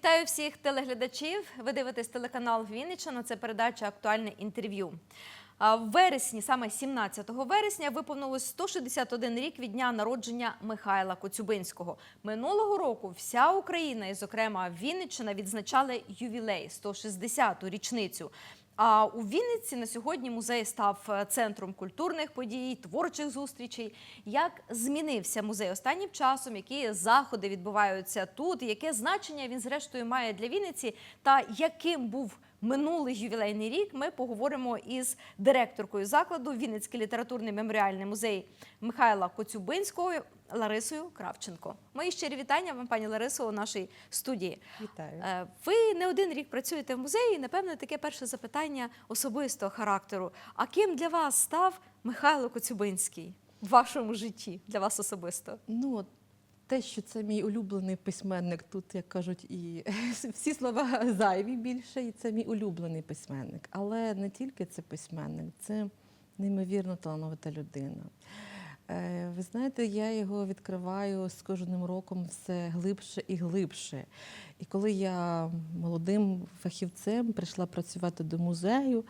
Вітаю всіх телеглядачів. Ви дивитесь телеканал Вінниччина. Це передача Актуальне інтерв'ю. В вересні, саме 17 вересня, виповнилось 161 рік від дня народження Михайла Коцюбинського. Минулого року вся Україна, і, зокрема, Вінниччина, відзначали ювілей 160-ту річницю. А у Вінниці на сьогодні музей став е, центром культурних подій, творчих зустрічей. Як змінився музей останнім часом? Які заходи відбуваються тут? Яке значення він зрештою має для Вінниці? Та яким був минулий ювілейний рік? Ми поговоримо із директоркою закладу Вінницький літературний меморіальний музей Михайла Коцюбинського Ларисою Кравченко. Мої щирі вітання вам, пані Ларисо, у нашій студії. Вітаю. Е, Ви не один рік працюєте в музеї. і, Напевно, таке перше запитання особистого характеру. А ким для вас став Михайло Коцюбинський в вашому житті для вас особисто? Ну, от те, що це мій улюблений письменник, тут, як кажуть, і всі слова зайві більше, і це мій улюблений письменник. Але не тільки це письменник, це неймовірно талановита людина. Е, Ви знаєте, я його відкриваю з кожним роком все глибше і глибше. І коли я молодим фахівцем прийшла працювати до музею,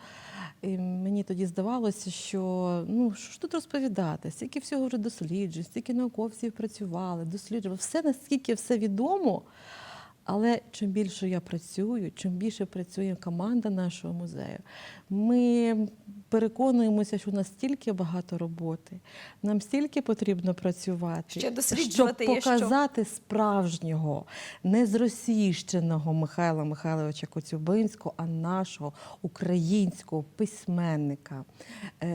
і мені тоді здавалося, що ну що ж тут розповідати, стільки всього вже досліджень, стільки науковців працювали, досліджували, все наскільки все відомо. Але чим більше я працюю, чим більше працює команда нашого музею, ми переконуємося, що у нас стільки багато роботи, нам стільки потрібно працювати, Ще досліджувати щоб є що. показати справжнього, не зросійщеного Михайла Михайловича Коцюбинського, а нашого українського письменника, е,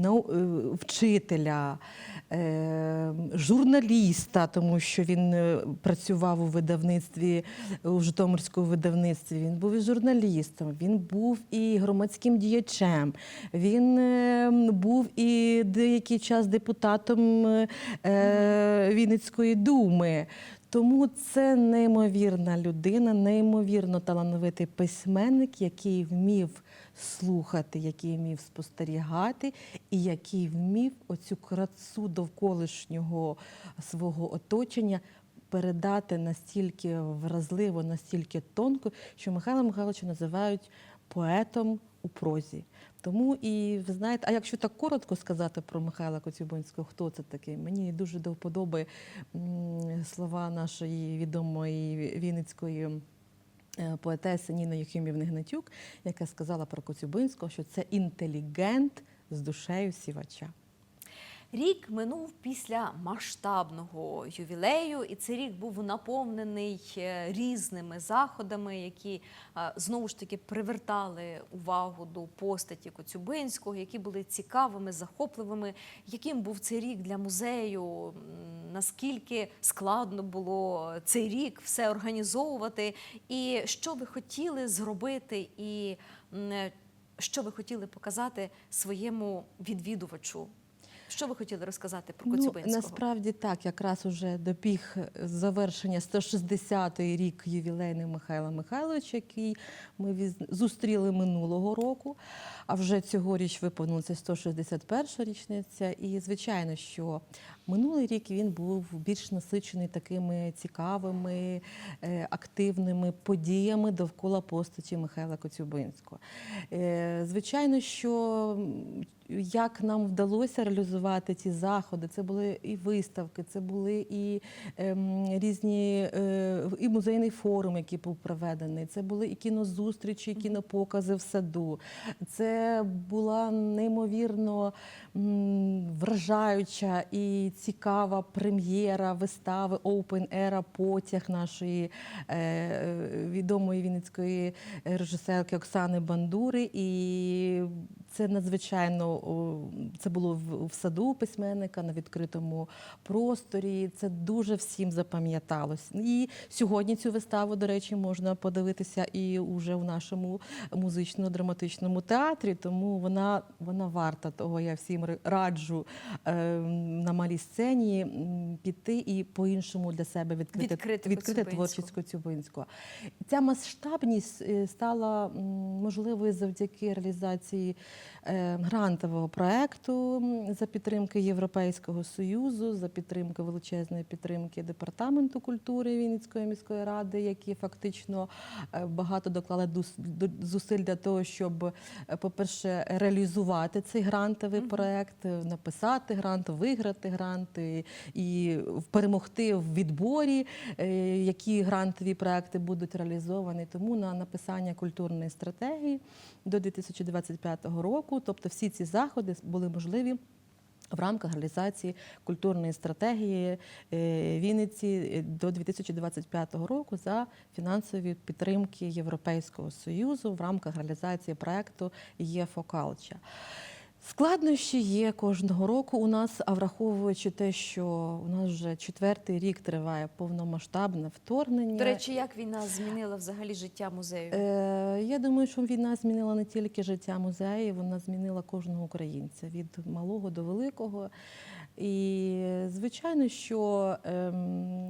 нау- е, вчителя, журналіста, тому що він е, працював у видавництві, у Житомирському видавництві. Він був і журналістом, він був і громадським діячем, він е, був і деякий час депутатом е, е, Вінницької думи. Тому це неймовірна людина, неймовірно талановитий письменник, який вмів слухати, який вмів спостерігати, і який вмів оцю красу довколишнього свого оточення передати настільки вразливо, настільки тонко, що Михайла Михайловича називають поетом у прозі. Тому і ви знаєте, а якщо так коротко сказати про Михайла Коцюбинського, хто це такий? Мені дуже до вподоби слова нашої відомої вінницької поетеси Ніни Юхімівни Гнатюк, яка сказала про Коцюбинського, що це інтелігент з душею сівача. Рік минув після масштабного ювілею, і цей рік був наповнений е, різними заходами, які е, знову ж таки привертали увагу до постаті Коцюбинського, які були цікавими, захопливими. Яким був цей рік для музею? Наскільки складно було цей рік все організовувати? І що ви хотіли зробити, і е, що ви хотіли показати своєму відвідувачу? Що ви хотіли розказати про Коцюбинського? Ну, насправді так, якраз уже добіг завершення 160-й рік ювілейний Михайла Михайловича, який ми віз- зустріли минулого року. А вже цьогоріч виповнилася 161 річниця. І звичайно, що минулий рік він був більш насичений такими цікавими, е, активними подіями довкола постаті Михайла Коцюбинського. Е, Звичайно, що як нам вдалося реалізувати ці заходи, це були і виставки, це були і ем, різні е, і музейний форум, який був проведений, це були і кінозустрічі, і кінопокази в саду. Це була неймовірно вражаюча і цікава прем'єра вистави Open Era потяг нашої е, відомої вінницької режисерки Оксани Бандури. І це надзвичайно це було в, саду письменника на відкритому просторі. Це дуже всім запам'яталось. І сьогодні цю виставу, до речі, можна подивитися і уже в нашому музично-драматичному театрі. Тому вона, вона варта того. Я всім раджу е, на малій сцені піти і по-іншому для себе відкрити, Відкрити відкрити творчість Коцюбинського. Ця масштабність е, стала можливою завдяки реалізації е, грантового проекту за підтримки Європейського союзу, за підтримки величезної підтримки департаменту культури Вінницької міської ради, які фактично е, багато доклали зусиль для того, щоб, е, по-перше, реалізувати цей грантовий проект, написати грант, виграти грант і, і перемогти в відборі, е, які грантові проекти будуть реалізовані. Тому на написання культурної стратегії до 2025 року, тобто всі ці заходи були можливі. В рамках реалізації культурної стратегії е, Вінниці е, до 2025 року за фінансові підтримки Європейського союзу в рамках реалізації проекту ЄФОКалча. Складнощі є кожного року у нас, а враховуючи те, що у нас вже четвертий рік триває повномасштабне вторгнення. До речі, як війна змінила взагалі життя музею? Е, я думаю, що війна змінила не тільки життя музею, вона змінила кожного українця від малого до великого. І звичайно, що ем,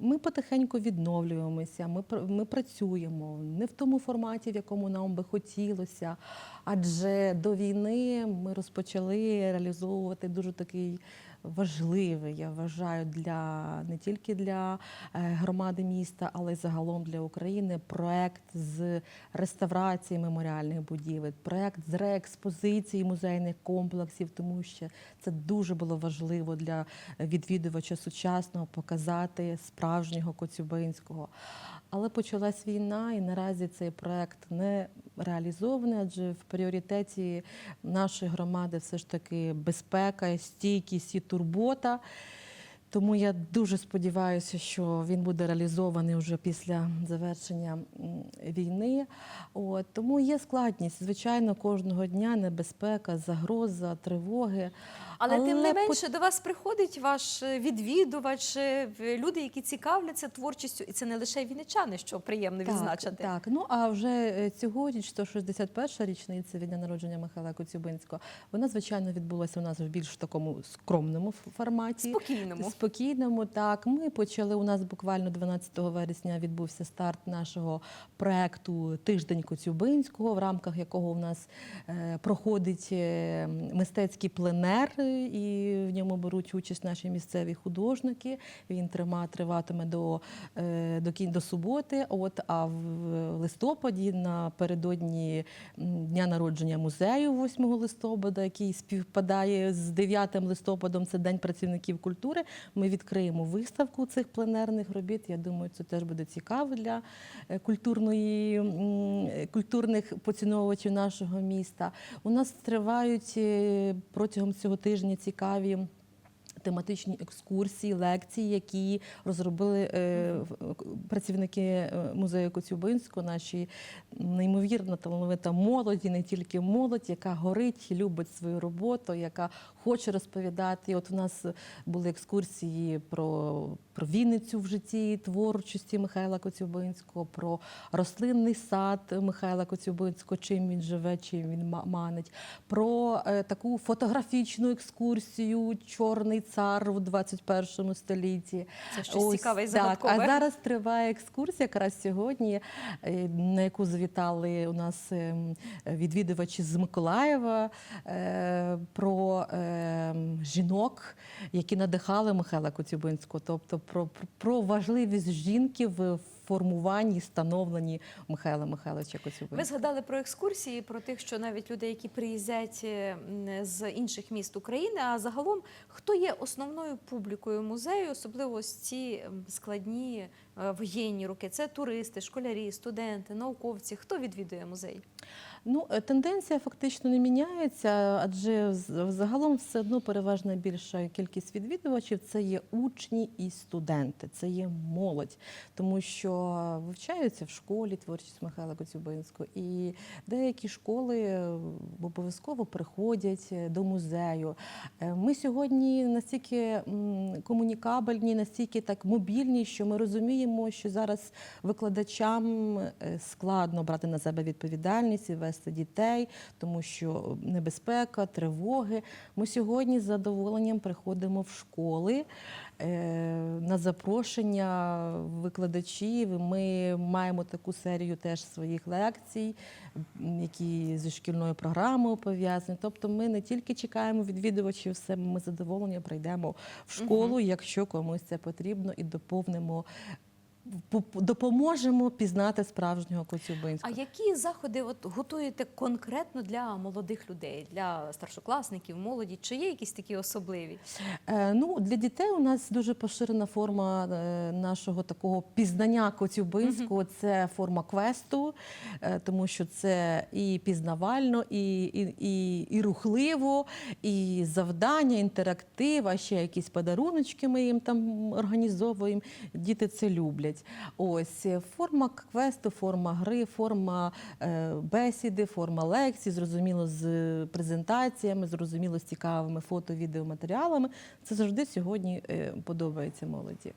ми потихеньку відновлюємося, ми, ми працюємо не в тому форматі, в якому нам би хотілося. Адже до війни ми розпочали реалізовувати дуже такий важливий, я вважаю, для не тільки для е, громади міста, але й загалом для України проект з реставрації меморіальних будівель, проект з реекспозиції музейних комплексів, тому що це дуже було важливо для відвідувача сучасного показати справжнього Коцюбинського. Але почалась війна, і наразі цей проект не реалізований, адже в пріоритеті нашої громади все ж таки безпека, стійкість і турбота. Тому я дуже сподіваюся, що він буде реалізований вже після завершення війни. От, тому є складність. Звичайно, кожного дня небезпека, загроза, тривоги. Але, тим не по- менше до вас приходить ваш е, відвідувач, е, люди, які цікавляться творчістю, і це не лише вінничани, що приємно відзначити. Так, ну а вже цьогоріч, 161-ша річниця від дня народження Михайла Коцюбинського, вона, звичайно, відбулася у нас в більш такому скромному форматі. Спокійному. Спокійному, так. Ми почали, у нас буквально 12 вересня відбувся старт нашого проекту Тиждень Коцюбинського, в рамках якого у нас е, проходить е, мистецький пленер, е, і в ньому беруть участь наші місцеві художники. Він трима, триватиме до, до, до суботи. От, а в листопаді, напередодні дня народження музею, 8 листопада, який співпадає з 9 листопадом, це День працівників культури. Ми відкриємо виставку цих пленерних робіт. Я думаю, це теж буде цікаво для е, культурної, е, культурних поціновувачів нашого міста. У нас тривають е, протягом цього тижня цікаві. Тематичні екскурсії, лекції, які розробили е, працівники музею Коцюбинського, наші неймовірно талановита молодь, і не тільки молодь, яка горить, любить свою роботу, яка хоче розповідати. І от у нас були екскурсії про, про Вінницю в житті творчості Михайла Коцюбинського, про рослинний сад Михайла Коцюбинського, чим він живе, чим він ма- манить, про е, таку фотографічну екскурсію Чорний цар у 21 столітті. Це щось цікаве і так. А зараз триває екскурсія, якраз сьогодні, е, на яку завітали у нас ем, відвідувачі з Миколаєва е, про жінок, які надихали Михайла Коцюбинського, тобто про, про- важливість жінки в формуванні становленні Михайла Михайловича Коцюбинського. Ви згадали про екскурсії, про тих, що навіть люди, які приїздять е, з інших міст України, а загалом хто є основною публікою музею, особливо ці складні е, воєнні роки? Це туристи, школярі, студенти, науковці. Хто відвідує музей? Ну, е, тенденція фактично не міняється, адже загалом все одно переважна більша кількість відвідувачів це є учні і студенти, це є молодь, тому що вивчаються в школі творчість Михайла Коцюбинського, і деякі школи е, обов'язково приходять до музею. Ми сьогодні настільки комунікабельні, настільки так мобільні, що ми розуміємо. Розуміємо, що зараз викладачам е, складно брати на себе відповідальність і вести дітей, тому що небезпека, тривоги. Ми сьогодні з задоволенням приходимо в школи е, на запрошення викладачів. Ми маємо таку серію теж своїх лекцій, які зі шкільною програмою пов'язані. Тобто ми не тільки чекаємо відвідувачів, все ми з задоволенням прийдемо в школу, якщо комусь це потрібно, і доповнимо. По- Допоможемо пізнати справжнього Коцюбинського. А які заходи от готуєте конкретно для молодих людей, для старшокласників, молоді? Чи є якісь такі особливі? Е, Ну, для дітей у нас дуже поширена форма е, нашого такого пізнання Коцюбинського. Це форма квесту, е, тому що це і пізнавально, і, і, і, і рухливо, і завдання, інтерактив, а ще якісь подаруночки ми їм там організовуємо. Діти це люблять. Ось е, форма квесту, форма гри, форма е, бесіди, форма лекцій, зрозуміло, з презентаціями, зрозуміло, з цікавими фото, відеоматеріалами. Це завжди сьогодні е, подобається молоді.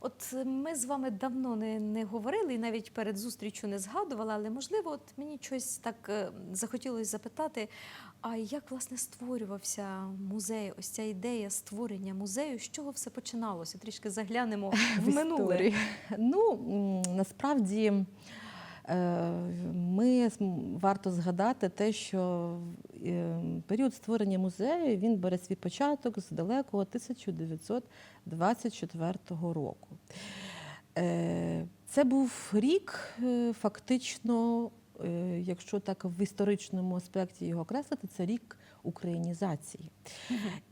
От е, ми з вами давно не, не говорили і навіть перед зустрічю не згадували, але можливо, от мені щось так е, захотілося запитати. А як власне створювався музей? Ось ця ідея створення музею, з чого все починалося? Трішки заглянемо в минуле. історії. Ну насправді ми варто згадати те, що е, період створення музею він бере свій початок з далекого 1924 року. Е, Це був рік, е, фактично, е, якщо так в історичному аспекті його окреслити, це рік українізації.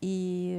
І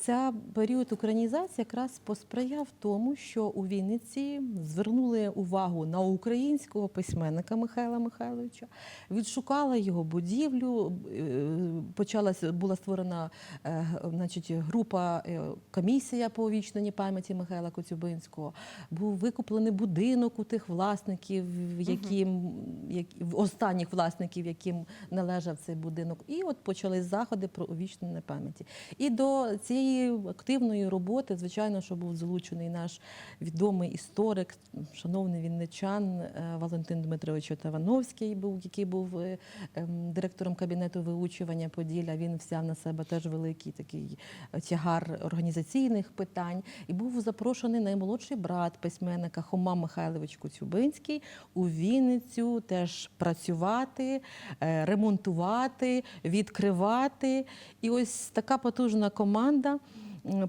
ця період українізації якраз посприяв тому, що у Вінниці звернули увагу на українського письменника Михайла Михайловича, відшукала його будівлю. е, Почалася була створена е, значить, група е, комісія по увічненні пам'яті Михайла Коцюбинського. Був викуплений будинок у тих власників, яким які, останніх власників, яким належав цей будинок. І от почались заходи про увічнення пам'яті. І до цієї активної роботи, звичайно, що був залучений наш відомий історик, шановний вінничан е, Валентин Дмитрович Отавановський, був, який був е, ем, директором кабінету виучування Поділля. Він взяв на себе теж великий такий е, тягар організаційних питань. І був запрошений наймолодший брат письменника Хома Михайлович Коцюбинський у Вінницю теж працювати, ремонтувати, відкривати. І ось така потужна команда.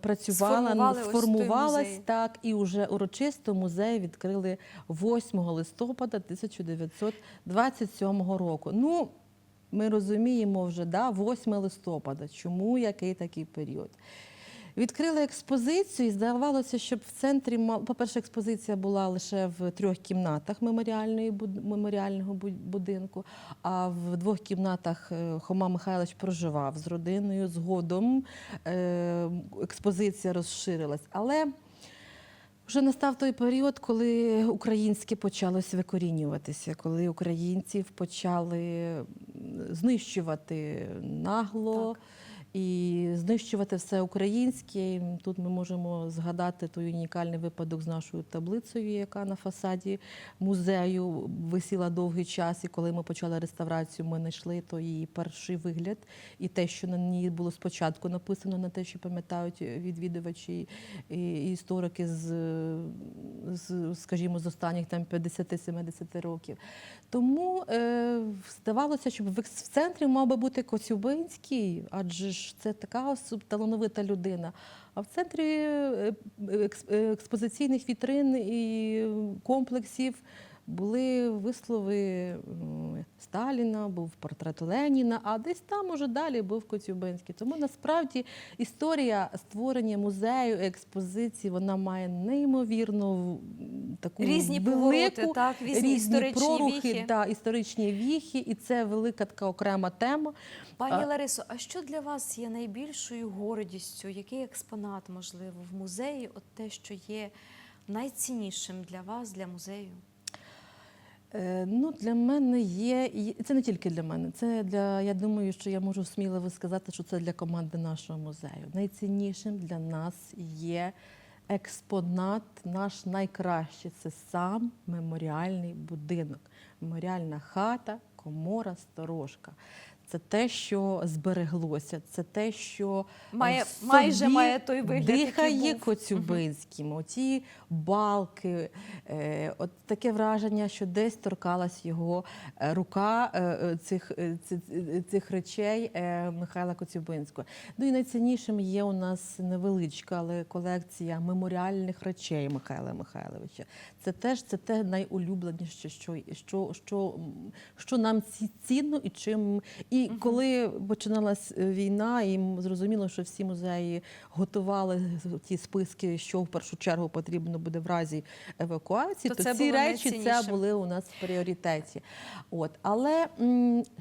Працювала, Сформували сформувалась так, і вже урочисто музей відкрили 8 листопада 1927 року. Ну, ми розуміємо вже, да, 8 листопада, чому який такий період. Відкрили експозицію, і здавалося, щоб в центрі по-перше, експозиція була лише в трьох кімнатах меморіального будинку. А в двох кімнатах е, Хома Михайлович проживав з родиною. Згодом е, експозиція розширилась. Але вже настав той період, коли українське почалось викорінюватися, коли українців почали знищувати нагло. Так. І знищувати все українське. Тут ми можемо згадати той унікальний випадок з нашою таблицею, яка на фасаді музею висіла довгий час. І коли ми почали реставрацію, ми знайшли той її перший вигляд. І те, що на ній було спочатку написано, на те, що пам'ятають відвідувачі і історики з, з скажімо, з останніх там 50-70 років. Тому е, здавалося, що в центрі мав би бути Коцюбинський, адже ж це така талановита людина. А в центрі е, е, експозиційних вітрин і комплексів були вислови Сталіна, був портрет Леніна, а десь там уже далі був Коцюбинський. Тому насправді історія створення музею, експозиції, вона має неймовірно таку Різні велику, повороти, так, різні історичні прорухи, віхи. Да, історичні віхи, і це велика така окрема тема. Пані Ларисо, а що для вас є найбільшою гордістю? Який експонат, можливо, в музеї? От те, що є найціннішим для вас, для музею? Е, Ну, для мене є, і це не тільки для мене. Це для я думаю, що я можу сміливо сказати, що це для команди нашого музею. Найціннішим для нас є експонат наш найкращий це сам меморіальний будинок, меморіальна хата, комора, сторожка. Це те, що збереглося, це те, що Має- в майже має той вигляд, дихає. Коцюбинським. Оті балки, е, от таке враження, що десь торкалась його е, рука е, е, цих, е, ці- цих речей е, Михайла Коцюбинського. Ну і найціннішим є у нас невеличка, але колекція меморіальних речей Михайла Михайловича. Це теж це те найулюбленіше, що, що, що, що нам ці- цінно і чим. І коли починалась е, війна, і зрозуміло, що всі музеї готували ті списки, що в першу чергу потрібно буде в разі евакуації, То то, ці речі це були у нас в пріоритеті. От. Але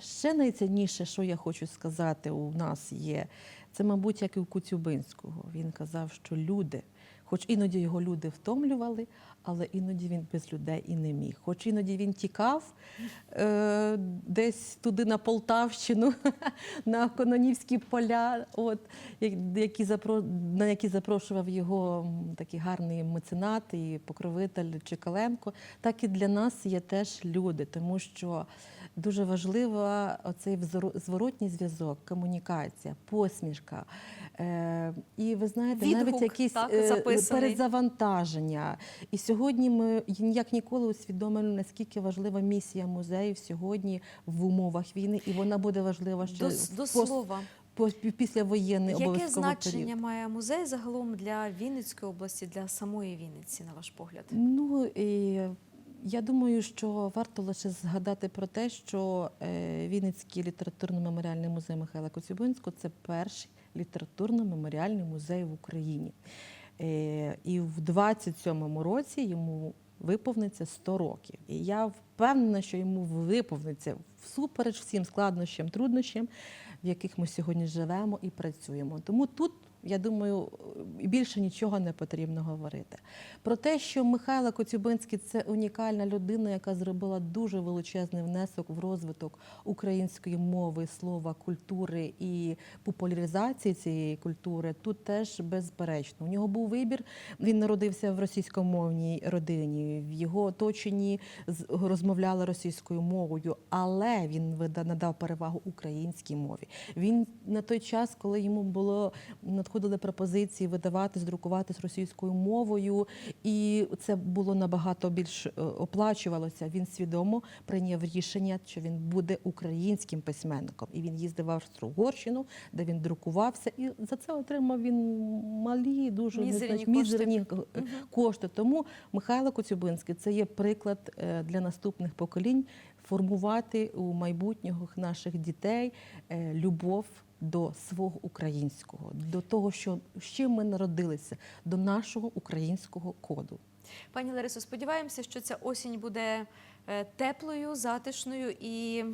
ще найцінніше, що я хочу сказати, у нас є, це, мабуть, як і у Коцюбинського. Він казав, що люди, хоч іноді його люди втомлювали, але іноді він без людей і не міг. Хоч іноді він тікав е, десь туди на Полтавщину, на Кононівські поля, от, як- які на які запрошував його м, такий гарний меценат і покровитель Чекаленко, так і для нас є теж люди, тому що дуже важливо оцей зворотній зв'язок, комунікація, посмішка. Е, і ви знаєте, навіть якісь так, е, перезавантаження. І сьогодні ми як ніколи усвідомили, наскільки важлива місія музеїв сьогодні в умовах війни, і вона буде важлива ще До, до слова, по- післявоєнний яке значення період. має музей загалом для Вінницької області, для самої Вінниці, на ваш погляд? Ну і я думаю, що варто лише згадати про те, що е, Вінницький літературно-меморіальний музей Михайла Коцюбинського це перший літературно-меморіальний музей в Україні. Е, І в 27-му році йому виповниться 100 років. І я впевнена, що йому виповниться всупереч всім складнощам, труднощам, в яких ми сьогодні живемо і працюємо. Тому тут. Я думаю, більше нічого не потрібно говорити. Про те, що Михайло Коцюбинський це унікальна людина, яка зробила дуже величезний внесок в розвиток української мови, слова, культури і популяризації цієї культури, тут теж безперечно. У нього був вибір. Він народився в російськомовній родині. В його оточенні розмовляли російською мовою, але він надав перевагу українській мові. Він на той час, коли йому було надходили пропозиції видаватись, друкуватись російською мовою, і це було набагато більш е, оплачувалося. Він свідомо прийняв рішення, що він буде українським письменником. І він їздив в Австро-Угорщину, де він друкувався, і за це отримав він малі, дуже Мізерні незнач- кошти. мізерні е, кошти. Тому Михайло Коцюбинський це є приклад е, для наступних поколінь формувати у майбутніх наших дітей любов до свого українського, до того, що з чим ми народилися, до нашого українського коду. Пані Ларисо, сподіваємося, що ця осінь буде е, теплою, затишною і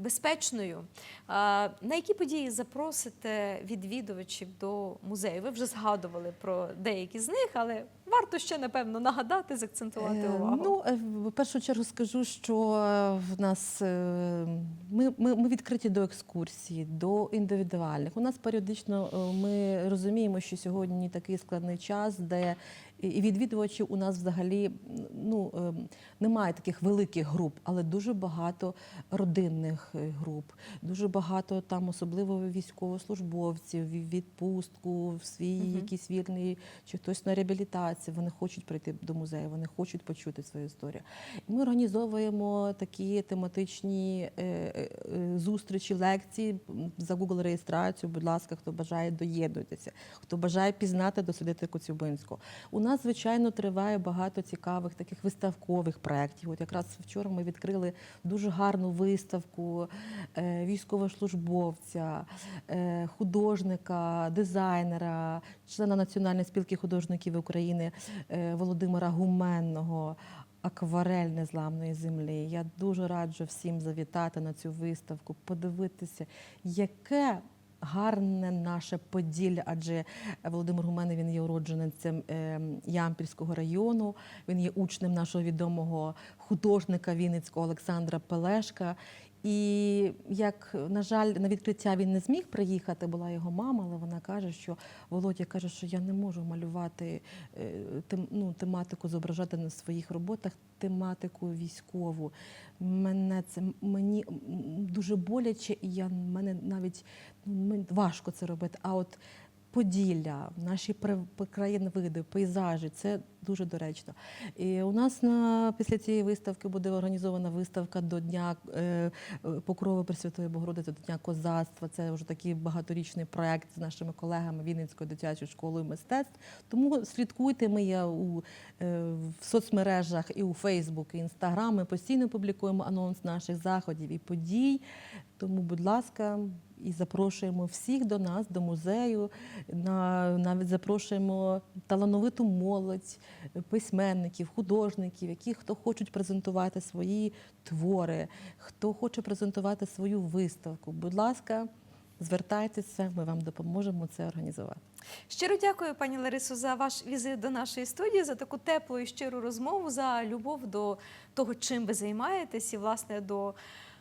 безпечною. На які події запросите відвідувачів до музею? Ви вже згадували про деякі з них, але варто ще напевно нагадати, закцентувати Е, увагу. Ну, е, в першу чергу скажу, що е, в нас ми, ми, ми відкриті до екскурсій, до індивідуальних. У нас періодично ми розуміємо, що сьогодні такий складний час, де і відвідувачів у нас взагалі ну, е, немає таких великих груп, але дуже багато родинних е, груп, дуже багато там, особливо військовослужбовців, відпустку, в свій Мгм. якийсь вільний, чи хтось на реабілітацію. Вони хочуть прийти до музею, вони хочуть почути свою історію. І ми організовуємо такі тематичні е, е, зустрічі, лекції за Google реєстрацію. Будь ласка, хто бажає доєднуйтеся, хто бажає пізнати, дослідити Коцюбинського. У нас, звичайно, триває багато цікавих таких виставкових проєктів. От якраз вчора ми відкрили дуже гарну виставку е, військовослужбовця, е, художника, дизайнера, члена Національної спілки художників України е, Володимира Гуменного. Акварель незламної землі. Я дуже раджу всім завітати на цю виставку, подивитися, яке гарне наше Поділля, адже Володимир Гуменний він є уродженцем е, Ямпільського району. Він є учнем нашого відомого художника Вінницького Олександра Пелешка. І як, на жаль, на відкриття він не зміг приїхати, була його мама, але вона каже, що Володя каже, що я не можу малювати е, тем, ну, тематику, зображати на своїх роботах тематику військову. Мене це мені дуже боляче, і я мене навіть ну, важко це робити. А от Поділля, наші краєвиди, пейзажі це дуже доречно. І у нас на після цієї виставки буде організована виставка до Дня е, Покрови Пресвятої Богородиці, до Дня козацтва. Це вже такий багаторічний проект з нашими колегами Вінницькою дитячою школою мистецтв. Тому слідкуйте. Ми є у е, в соцмережах і у Фейсбук, і Інстаграм. Ми постійно публікуємо анонс наших заходів і подій. Тому, будь ласка, і запрошуємо всіх до нас, до музею. На, навіть запрошуємо талановиту молодь, письменників, художників, які хто хочуть презентувати свої твори, хто хоче презентувати свою виставку. Будь ласка, звертайтеся, ми вам допоможемо це організувати. Щиро дякую, пані Ларисо, за ваш візит до нашої студії, за таку теплу і щиру розмову, за любов до того, чим ви займаєтесь, і власне до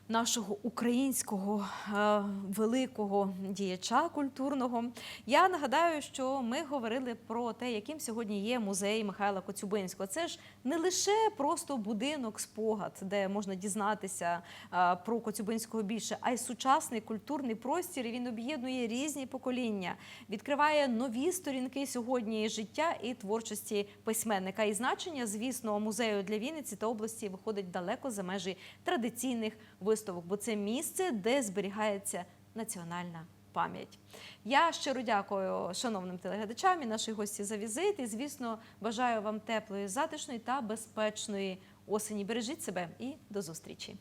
нашого українського е, великого діяча культурного. Я нагадаю, що ми говорили про те, яким сьогодні є музей Михайла Коцюбинського. Це ж не лише просто будинок спогад, де можна дізнатися е, про Коцюбинського більше, а й сучасний культурний простір. Він об'єднує різні покоління, відкриває нові сторінки сьогодні життя і творчості письменника. І значення, звісно, музею для Вінниці та області виходить далеко за межі традиційних виставок, бо це місце, де зберігається національна пам'ять. Я щиро дякую шановним телеглядачам і нашій гості за візит. І, звісно, бажаю вам теплої, затишної та безпечної осені. Бережіть себе і до зустрічі.